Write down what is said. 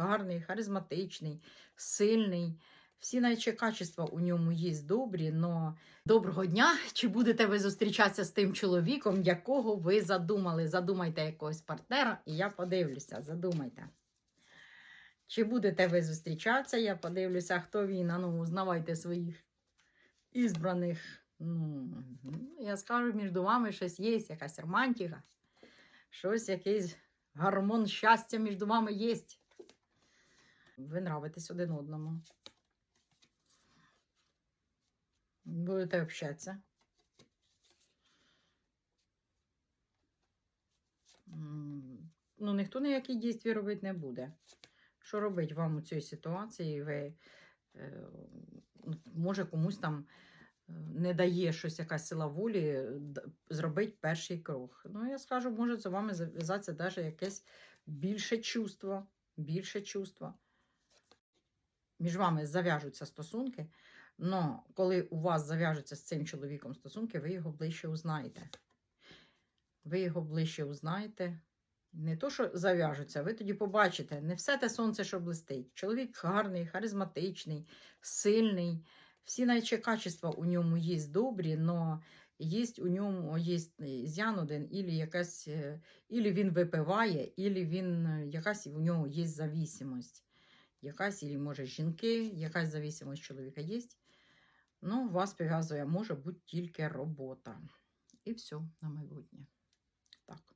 гарний, харизматичний, сильний. Всі наче качества у ньому є добрі, но доброго дня! Чи будете ви зустрічатися з тим чоловіком, якого ви задумали? Задумайте якогось партнера, і я подивлюся. Задумайте. Чи будете ви зустрічатися? Я подивлюся, хто він. Ну, узнавайте своїх ізбраних. Ну, я скажу, між вами щось є, якась романтика, щось, якийсь гормон щастя між вами є. Ви нравитесь один одному. Будете общатися. Ну, ніхто ніякі дійстві робити не буде. Що робить вам у цій ситуації? Ви, е, ну, може, комусь там е, не дає щось якась сила волі зробити перший крок. Ну, я скажу, може за вами зав'язатися навіть якесь більше чувство. Більше чувство. Між вами зав'яжуться стосунки, але коли у вас зав'яжуться з цим чоловіком стосунки, ви його ближче узнаєте. Ви його ближче узнаєте. Не то, що зав'яжуться, ви тоді побачите, не все те сонце, що блистить. Чоловік гарний, харизматичний, сильний. Всі наче качества у ньому є добрі, але є у ньому є зян один, ілі якась, е, ілі він випиває, ілі він, е, якась у нього є зависимость якась, і може жінки, якась зависимость чоловіка є. Ну, вас пов'язує, може бути тільки робота. І все на майбутнє. Так.